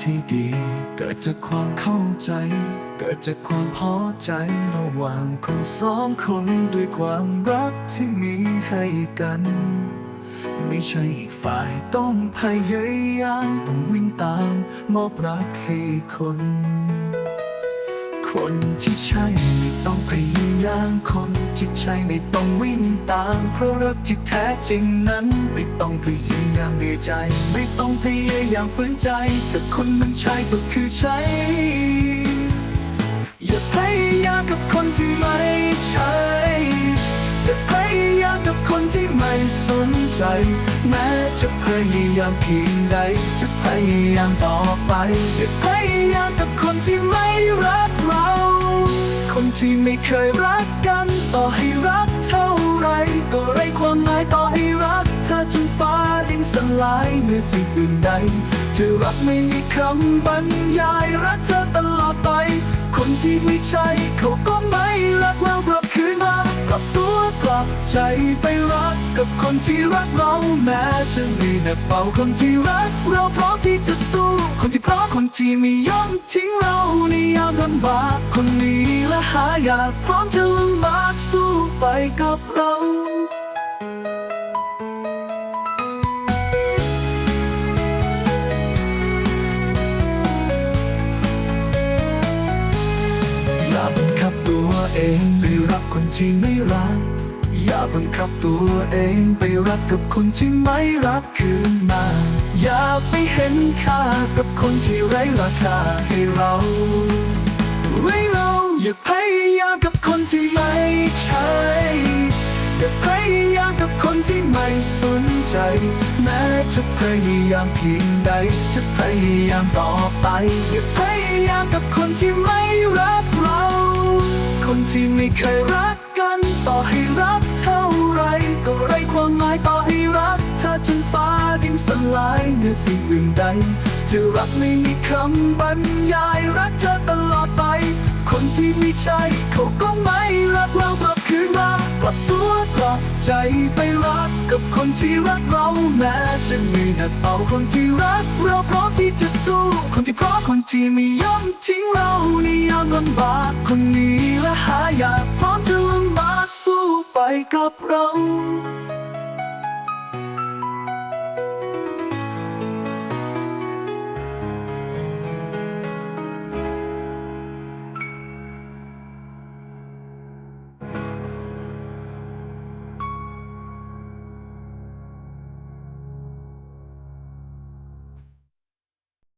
ที่ดี เกิดจากความเข้าใจ เกิดจากความพอใจระหว่างคนสองคนด้วยความรักที่มีให้กัน ไม่ใช่อีกฝ่ายต้องพยายามต้องวิ่งตามมอบรักให้คน คนที่ใช่ไม่ต้องพยายามคนที่ใช่ไม่ต้องวิ่งตามเพราะรักที่แท้จริงนั้น ไม่ต้องพยายามดีใจ ไม่ต้องพยายามฝืนใจถ้าคนมันใช่ก็คือใช่อย่าพยายามกับคนที่ไม่ใช่ สนใจ แม้จะพยายามเพียงใด จะพยายามต่อไปอย่าพยายามกับคนที่ไม่รักเรา คนที่ไม่เคยรักกัน ต่อให้รักเท่าไร ก็ไร้ความหมายต่อให้รักเธอจนฟ้าดินสลายเมื่อสิ่งอื่นใดจะรักไม่มีคำบรรยายรักเธอตลอดไป คนที่ไม่ใช่เขาก็ไม่รักเรากลับคืนมากลับตัว ลับใจไปรักกับคนที่รักเราแม้จะมีหนักเบาคนที่รัก เราพร้อมที่จะสู้ คนที่พร้อมคนที่ไม่ยอมทิ้งเราในยามลำบากคนนี้และหายากพร้อมจะลำบากสู้ไปกับเราับตัวเองไปรักคนที่ไม่รัก อย่าบังคับตัวเองไปรักกับคนที่ไม่รักคืนมา อย่าไปเห็นค่ากับคนที่ไร้ราคาให้เราไว้เราอย่าพยายามกับคนที่ไม่ใช่อย่าพยายามกับคนที่ไม่สนใจ แม้จะพยายามเพียงใด จะพยายามต่อไป อย่าพยายามกับคนที่ไม่รักเรา คนที่ไม่เคยรัก สลายเหนือสิ่งอื่นใด จะรักไม่มีคำบรรยายรักเธอตลอดไป คนที่ไม่ใช่เขาก็ไม่รักเรากลับคืนมากลับตัวกลับใจไปรักกับคนที่รักเราแม้จะมีหนักเบาคนที่รักเราพร้อมที่จะสู้ คนที่พร้อมคนที่ไม่ยอมทิ้งเราในยามลำบากคนนี้และหาอยากพร้อมจะลำบากสู้ไปกับเรา